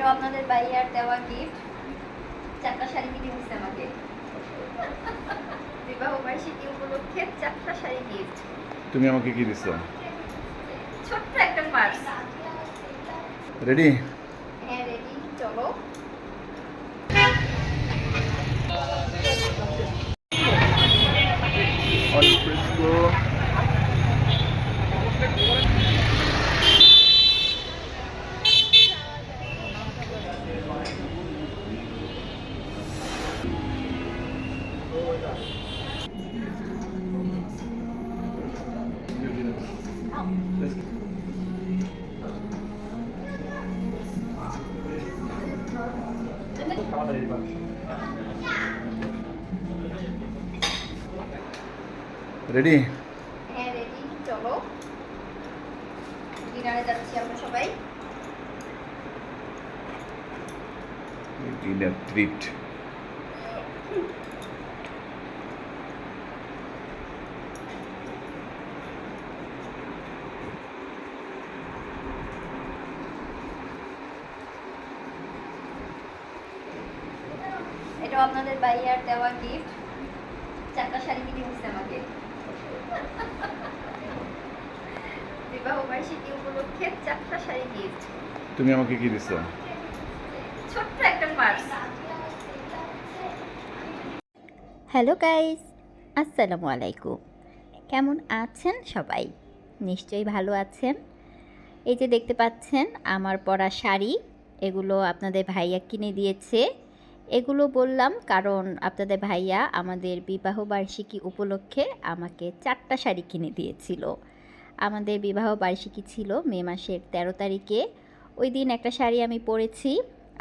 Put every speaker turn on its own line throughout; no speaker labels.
এটা আপনাদের বাইয়ার দেওয়া গিফট চারটা শাড়ি কিনে দিচ্ছে আমাকে। বিবাহ বার্ষিকী উপলক্ষে চারটা শাড়ি গিফট
তুমি আমাকে কি দিছো?
ছোট্ট একটা পার্স
রেডি রেডি
হ্যাঁ রেডি চলো। ডিনারে যাচ্ছি আমরা সবাই।
ডিনার ট্রিট
এটা আপনাদের ভাইয়ার দেওয়া গিফট চারটা শাড়ি কিনে দিচ্ছে আমাকে। বিবাহ বার্ষিকী উপলক্ষে চারটা শাড়ি গিফট
তুমি আমাকে কি দিচ্ছ
ছোট্ট একটা পার্স
হ্যালো গাইস আসসালামু আলাইকুম। কেমন আছেন সবাই? নিশ্চয়ই ভালো আছেন। এই যে দেখতে পাচ্ছেন আমার পরা শাড়ি এগুলো আপনাদের ভাইয়া কিনে দিয়েছে। এগুলো বললাম কারণ আপনাদের ভাইয়া আমাদের বিবাহ বার্ষিকী উপলক্ষে আমাকে চারটা শাড়ি কিনে দিয়েছিল। আমাদের বিবাহ বার্ষিকী ছিল মে মাসের তেরো তারিখে। ওই দিন একটা শাড়ি আমি পরেছি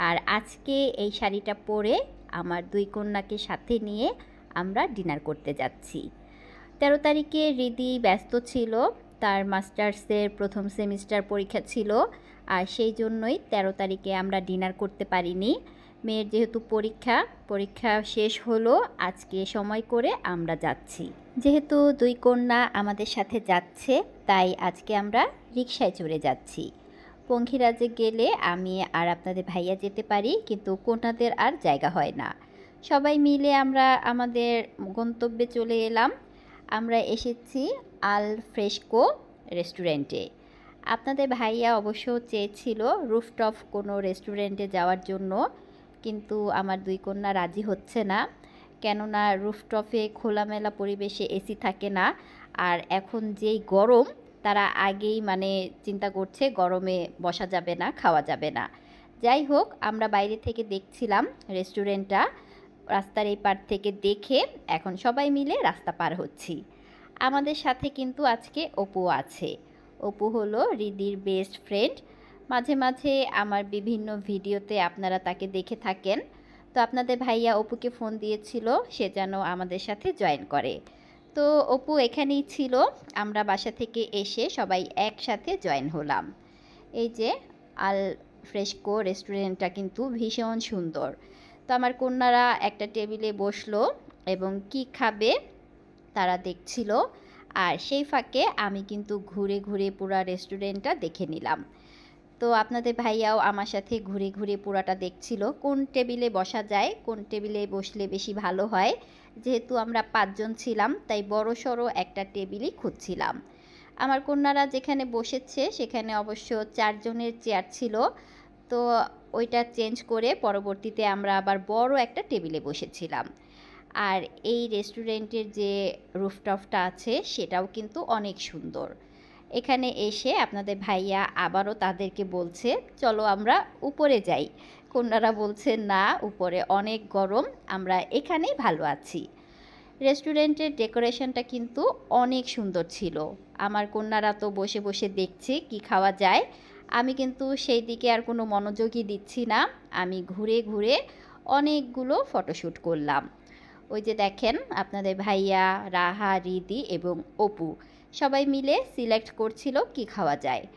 আর আজকে এই শাড়িটা পরে আমার দুই কন্যাকে সাথে নিয়ে আমরা ডিনার করতে যাচ্ছি। তেরো তারিখে রিদি ব্যস্ত ছিল, তার মাস্টার্সের প্রথম সেমিস্টার পরীক্ষা ছিল আর সেই জন্যই তেরো তারিখে আমরা ডিনার করতে পারিনি। মেয়ের যেহেতু পরীক্ষা পরীক্ষা শেষ হলো, আজকে সময় করে আমরা যাচ্ছি। যেহেতু দুই কন্যা আমাদের সাথে যাচ্ছে, তাই আজকে আমরা রিকশায় চড়ে যাচ্ছি। পঙ্খিরাজে গেলে আমি আর আপনাদের ভাইয়া যেতে পারি, কিন্তু কন্যাদের আর জায়গা হয় না। সবাই মিলে আমরা আমাদের গন্তব্যে চলে এলাম। আমরা এসেছি আল ফ্রেশকো রেস্টুরেন্টে। আপনাদের ভাইয়া অবশ্য চেয়েছিল রুফটপ কোনো রেস্টুরেন্টে যাওয়ার জন্য। কিন্তু আমার দুই কন্যা রাজি হচ্ছে না। কেননা রুফটপে খোলামেলা পরিবেশে এসি থাকে না। আর এখন যেই গরম, তারা আগেই মানে চিন্তা করছে গরমে বসা যাবে না, খাওয়া যাবে না। যাই হোক, আমরা বাইরে থেকে দেখছিলাম রেস্টুরেন্টটা। রাস্তার এই পার থেকে দেখে এখন সবাই মিলে রাস্তা পার হচ্ছি। আমাদের সাথে কিন্তু আজকে অপু আছে। অপু হলো রিদির বেস্ট ফ্রেন্ড মাঝে মাঝে আমার বিভিন্ন ভিডিওতে আপনারা তাকে দেখে থাকেন। তো আপনাদের ভাইয়া অপুকে ফোন দিয়েছিল, সে যেন আমাদের সাথে জয়েন করে। তো অপু এখানেই ছিল, আমরা বাসা থেকে এসে সবাই একসাথে জয়েন হলাম। এই যে, আল ফ্রেশকো রেস্টুরেন্টটা কিন্তু ভীষণ সুন্দর। তো আমার কন্যারা একটা টেবিলে বসল এবং কি খাবে তারা দেখছিল। আর সেই ফাঁকে আমি কিন্তু ঘুরে ঘুরে পুরা রেস্টুরেন্টটা দেখে নিলাম। তো আপনাদের ভাইয়াও আমার সাথে ঘুরে ঘুরে পুরাটা দেখছিল। কোন টেবিলে বসা যায়, কোন টেবিলে বসলে বেশি ভালো হয়। যেহেতু আমরা পাঁচজন ছিলাম, তাই বড় সড়ো একটা টেবিলই খুঁজছিলাম। আমার কন্যারা যেখানে বসেছে, সেখানে অবশ্য চারজনের চেয়ার ছিল। তো ওইটা চেঞ্জ করে পরবর্তীতে আমরা আবার বড় একটা টেবিলে বসেছিলাম। আর এই রেস্টুরেন্টের যে রুফটপটা আছে, সেটাও কিন্তু অনেক সুন্দর। এখানে এসে আপনাদের ভাইয়া আবারও তাদেরকে বলছে, চলো আমরা উপরে যাই। কন্যারা বলছে, না, উপরে অনেক গরম, আমরা এখানেই ভালো আছি। রেস্টুরেন্টের ডেকোরেশনটা কিন্তু অনেক সুন্দর ছিল। আমার কন্যারা তো বসে বসে দেখছে কি খাওয়া যায়। আমি কিন্তু সেই দিকে আর কোনো মনোযোগই দিচ্ছি না। আমি ঘুরে ঘুরে অনেকগুলো ফটোশ্যুট করলাম। ওই যে দেখেন, আপনাদের ভাইয়া রাহা, রিদি এবং অপু। সবাই মিলে সিলেক্ট করছিল কি খাওয়া যায়।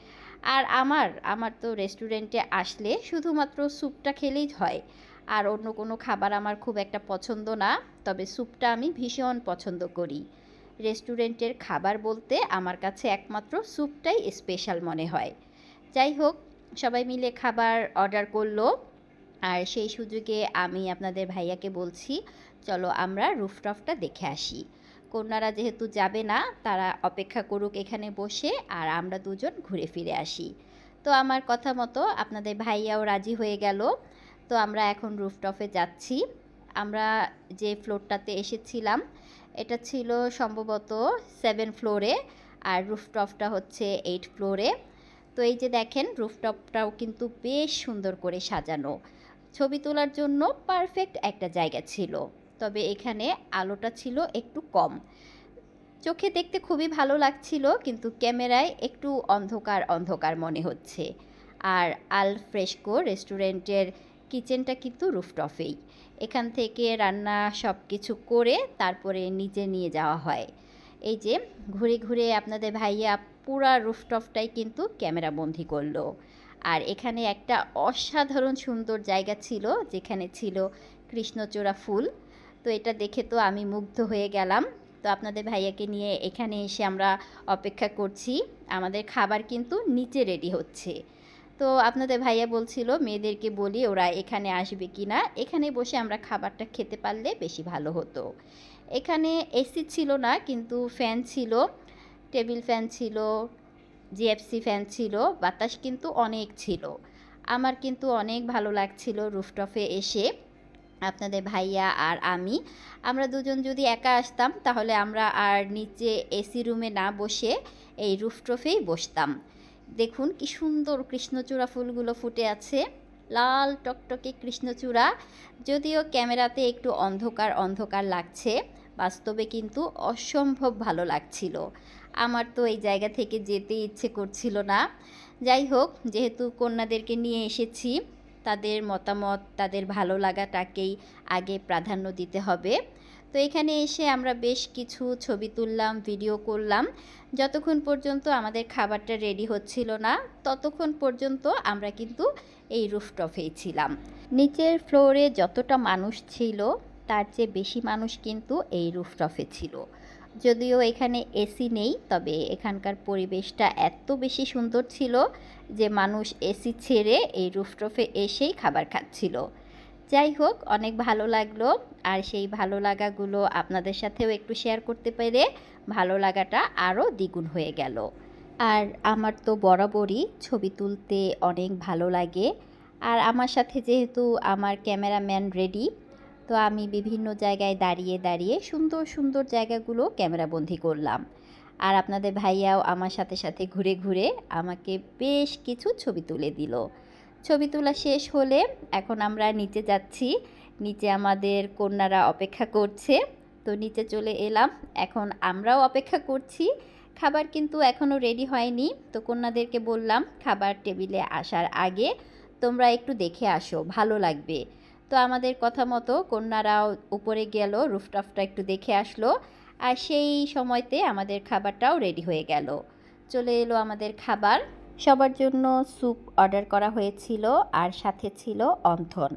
আর আমার আমার তো রেস্টুরেন্টে আসলে শুধুমাত্র স্যুপটা খেলেই হয়। আর অন্য কোনো খাবার আমার খুব একটা পছন্দ না, তবে স্যুপটা আমি ভীষণ পছন্দ করি। রেস্টুরেন্টের খাবার বলতে আমার কাছে একমাত্র স্যুপটাই স্পেশাল মনে হয়। যাই হোক, সবাই মিলে খাবার অর্ডার করল। আর সেই সুযোগে আমি আপনাদের ভাইয়াকে বলছি, চলো আমরা রুফটপটা দেখে আসি। কন্যারা যেহেতু যাবে না, তারা অপেক্ষা করুক এখানে বসে আর আমরা দুজন ঘুরে ফিরে আসি। তো আমার কথা মতো আপনাদের ভাইয়াও রাজি হয়ে গেল। তো আমরা এখন রুফটপে যাচ্ছি। আমরা যে ফ্লোরটাতে এসেছিলাম, এটা ছিল সম্ভবত সেভেন ফ্লোরে আর রুফটপটা হচ্ছে এইট ফ্লোরে। তো এই যে দেখেন, রুফটপটাও কিন্তু বেশ সুন্দর করে সাজানো। ছবি তোলার জন্য পারফেক্ট একটা জায়গা ছিল। তবে এখানে আলোটা ছিল একটু কম। চোখে দেখতে খুবই ভালো লাগছিল, কিন্তু ক্যামেরায় একটু অন্ধকার অন্ধকার মনে হচ্ছে। আর আল ফ্রেশকো রেস্টুরেন্টের কিচেনটা কিন্তু রুফটপেই। এখান থেকে রান্না সব কিছু করে তারপরে নিচে নিয়ে যাওয়া হয়। এই যে, ঘুরে ঘুরে আপনাদের ভাইয়া পুরা রুফটপটাই কিন্তু ক্যামেরা বন্দি করল। আর এখানে একটা অসাধারণ সুন্দর জায়গা ছিল, যেখানে ছিল কৃষ্ণচূড়া ফুল। তো এটা দেখে তো আমি মুগ্ধ হয়ে গেলাম। তো আপনাদের ভাইয়াকে নিয়ে এখানে এসে আমরা অপেক্ষা করছি। আমাদের খাবার কিন্তু নিচে রেডি হচ্ছে। তো আপনাদের ভাইয়া বলছিল, মেয়েদেরকে বলি ওরা এখানে আসবে কি না এখানে বসে আমরা খাবারটা খেতে পারলে বেশি ভালো হতো। এখানে এসি ছিল না, কিন্তু ফ্যান ছিল, টেবিল ফ্যান ছিল জিএফসি ফ্যান ছিল, বাতাস কিন্তু অনেক ছিল। আমার কিন্তু অনেক ভালো লাগছিল রুফটপে এসে। আপনাদের ভাইয়া আর আমি, আমরা দুজন যদি একা আসতাম, তাহলে আমরা আর নিচে এসি রুমে না বসে এই রুফটপেই বসতাম। দেখুন কি সুন্দর কৃষ্ণচূড়া ফুলগুলো ফুটে আছে। লাল টকটকে কৃষ্ণচূড়া। যদিও ক্যামেরাতে একটু অন্ধকার অন্ধকার লাগছে। বাস্তবে কিন্তু অসম্ভব ভালো লাগছিল। আমার তো এই জায়গা থেকে যেতে ইচ্ছে করছিল না। যাই হোক, যেহেতু কন্যাদেরকে নিয়ে এসেছি তাদের মতামত, তাদের ভালো লাগাটাকেই আগে প্রাধান্য দিতে হবে। তো এখানে এসে আমরা বেশ কিছু ছবি তুললাম ভিডিও করলাম। যতক্ষণ পর্যন্ত আমাদের খাবারটা রেডি হচ্ছিল না, ততক্ষণ পর্যন্ত আমরা কিন্তু এই রুফটপেই ছিলাম। নিচের ফ্লোরে যতটা মানুষ ছিল, তার চেয়ে বেশি মানুষ কিন্তু এই রুফটপে ছিল। যদিও এখানে এসি নেই, তবে এখানকার পরিবেশটা এত বেশি সুন্দর ছিল যে মানুষ এসি ছেড়ে এই রুফটপে এসেই খাবার খাচ্ছিল। যাই হোক, অনেক ভালো লাগল, আর সেই ভালো লাগাগুলো আপনাদের সাথেও একটু শেয়ার করতে পেরে ভালো লাগাটা আরও দ্বিগুণ হয়ে গেল। আর আমার তো বরাবরই ছবি তুলতে অনেক ভালো লাগে। আর আমার সাথে যেহেতু আমার ক্যামেরাম্যান রেডি তো আমি বিভিন্ন জায়গায় দাঁড়িয়ে দাঁড়িয়ে সুন্দর সুন্দর জায়গাগুলো ক্যামেরাবন্দি করলাম। আর আপনাদের ভাইয়াও আমার সাথে সাথে ঘুরে ঘুরে আমাকে বেশ কিছু ছবি তুলে দিল। ছবি তোলা শেষ হলে এখন আমরা নিচে যাচ্ছি। নিচে আমাদের কন্যারা অপেক্ষা করছে। তো নিচে চলে এলাম। এখন আমরাও অপেক্ষা করছি। খাবার কিন্তু এখনও রেডি হয়নি। তো কন্যাদেরকে বললাম, খাবার টেবিলে আসার আগে তোমরা একটু দেখে আসো, ভালো লাগবে। তো আমাদের কথা মতো কন্যারাও উপরে গেল রুফটপটা একটু দেখে আসলো আর সেই সময়তে আমাদের খাবারটাও রেডি হয়ে গেল। চলে এলো আমাদের খাবার। সবার জন্য স্যুপ অর্ডার করা হয়েছিল আর সাথে ছিল অন্থন।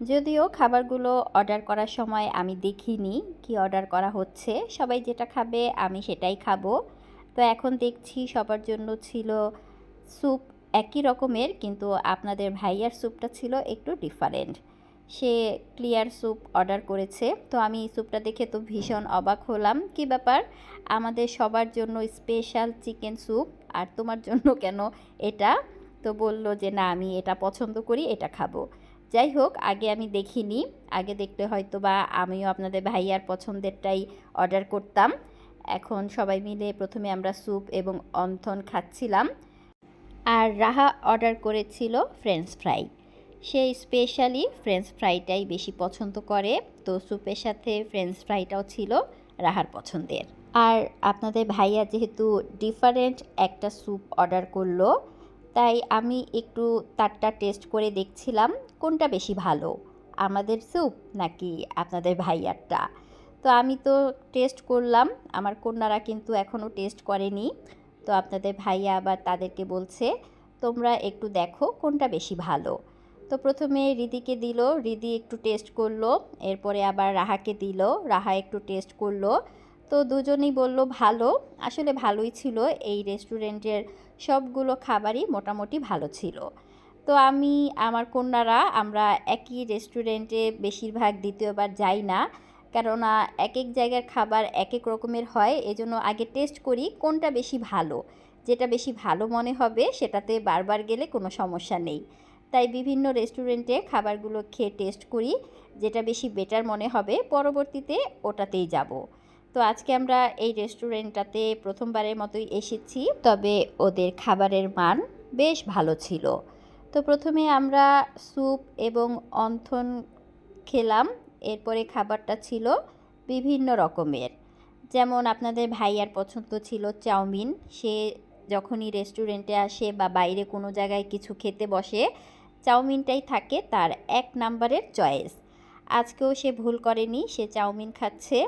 যদিও খাবারগুলো অর্ডার করার সময় আমি দেখিনি কি অর্ডার করা হচ্ছে, সবাই যেটা খাবে আমি সেটাই খাব। তো এখন দেখছি সবার জন্য ছিল স্যুপ একই রকমের, কিন্তু আপনাদের ভাইয়ার স্যুপটা ছিল একটু ডিফারেন্ট সে ক্লিয়ার স্যুপ অর্ডার করেছে। তো আমি এই স্যুপটা দেখে তো ভীষণ অবাক হলাম। কি ব্যাপার? আমাদের সবার জন্য স্পেশাল চিকেন স্যুপ আর তোমার জন্য কেন এটা? তো বলল যে, না, আমি এটা পছন্দ করি, এটা খাব। যাই হোক, আগে আমি দেখিনি। আগে দেখলে হয়তো বা আমিও আপনাদের ভাইয়ার পছন্দেরটাই অর্ডার করতাম। এখন সবাই মিলে প্রথমে আমরা স্যুপ এবং অন্থন খাচ্ছিলাম। আর রাহা অর্ডার করেছিল ফ্রেঞ্চ ফ্রাই। সে স্পেশালি ফ্রেঞ্চ ফ্রাইটাই বেশি পছন্দ করে। তো স্যুপের সাথে ফ্রেঞ্চ ফ্রাইটাও ছিল রাহার পছন্দের। আর আপনাদের ভাইয়া যেহেতু ডিফারেন্ট একটা স্যুপ অর্ডার করল, তাই আমি একটু তারটা টেস্ট করে দেখছিলাম কোনটা বেশি ভালো, আমাদের স্যুপ নাকি আপনাদের ভাইয়ারটা। তো আমি তো টেস্ট করলাম, আমার কন্যারা কিন্তু এখনও টেস্ট করেনি। তো আপনাদের ভাইয়া আবার তাদেরকে বলছে, তোমরা একটু দেখো কোনটা বেশি ভালো। তো প্রথমে রিদিকে দিল, রিদি একটু টেস্ট করল, এরপরে আবার রাহাকে দিল, রাহা একটু টেস্ট করল। তো দুজনেই বলল, ভালো, আসলে ভালোই ছিল, এই রেস্টুরেন্টের সবগুলো খাবারই মোটামুটি ভালো ছিল। তো আমি, আমার কন্যারা, আমরা একই রেস্টুরেন্টে বেশিরভাগ দ্বিতীয়বার যাই না, কেননা এক এক জায়গার খাবার এক এক রকমের হয়, এজন্য আগে টেস্ট করি কোনটা বেশি ভালো। যেটা বেশি ভালো মনে হবে, সেটাতে বারবার গেলে কোনো সমস্যা নেই। তাই বিভিন্ন রেস্টুরেন্টে খাবারগুলো খেয়ে টেস্ট করি, যেটা বেশি বেটার মনে হবে, পরবর্তীতে ওটাতেই যাব। তো আজকে আমরা এই রেস্টুরেন্টটাতে প্রথমবারের মতোই এসেছি, তবে ওদের খাবারের মান বেশ ভালো ছিল। তো প্রথমে আমরা স্যুপ এবং অন্থন খেলাম, এরপরে খাবারটা ছিল বিভিন্ন রকমের। যেমন আপনাদের ভাইয়ার পছন্দ ছিল চাউমিন, সে যখনই রেস্টুরেন্টে আসে বা বাইরে কোনো জায়গায় কিছু খেতে বসে চাউমিনটাই থাকে তার এক নাম্বারের চয়েস। আজকেও সে ভুল করেনি, সে চাউমিন খাচ্ছে।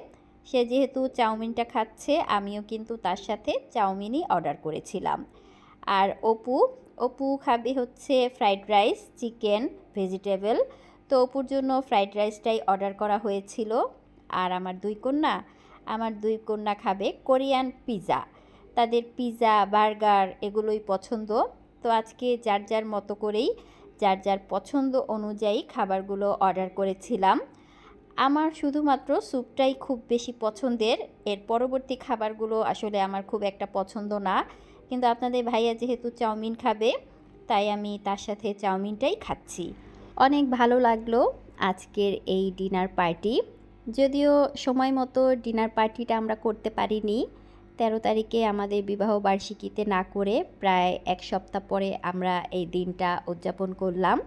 সে যেহেতু চাউমিনটা খাচ্ছে, আমিও কিন্তু তার সাথে চাউমিনই অর্ডার করেছিলাম। আর অপু অপু খাবে হচ্ছে ফ্রাইড রাইস, চিকেন, ভেজিটেবল। তো অপুর জন্য ফ্রাইড রাইসটাই অর্ডার করা হয়েছিল। আর আমার দুই কন্যা, আমার দুই কন্যা খাবে কোরিয়ান পিৎজা তাদের পিৎজা বার্গার এগুলোই পছন্দ। তো আজকে যার যার মতো করেই যার যার পছন্দ অনুযায়ী খাবারগুলো অর্ডার করেছিলাম। আমার শুধুমাত্র স্যুপটাই খুব বেশি পছন্দের। এর পরবর্তী খাবারগুলো আসলে আমার খুব একটা পছন্দ না। কিন্তু আপনাদের ভাইয়া যেহেতু চাউমিন খাবে, তাই আমি তার সাথে চাউমিনটাই খাচ্ছি। অনেক ভালো লাগল আজকের এই ডিনার পার্টি। যদিও সময় মতো ডিনার পার্টিটা আমরা করতে পারিনি তেরো তারিখে আমাদের বিবাহ বার্ষিকীতে না করে প্রায় এক সপ্তাহ পরে আমরা এই দিনটা উদযাপন করলাম।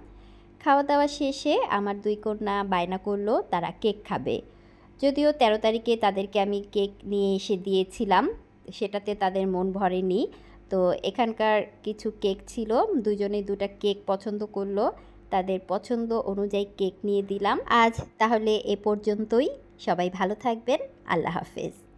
খাওয়া দাওয়া শেষে আমার দুই কন্যা বায়না করল, তারা কেক খাবে। যদিও তেরো তারিখে তাদেরকে আমি কেক নিয়ে এসে দিয়েছিলাম, সেটাতে তাদের মন ভরেনি। তো এখানকার কিছু কেক ছিল দুজনে দুটা কেক পছন্দ করল, তাদের পছন্দ অনুযায়ী কেক নিয়ে দিলাম। আজ তাহলে এ পর্যন্তই। সবাই ভালো থাকবেন। আল্লাহ হাফেজ।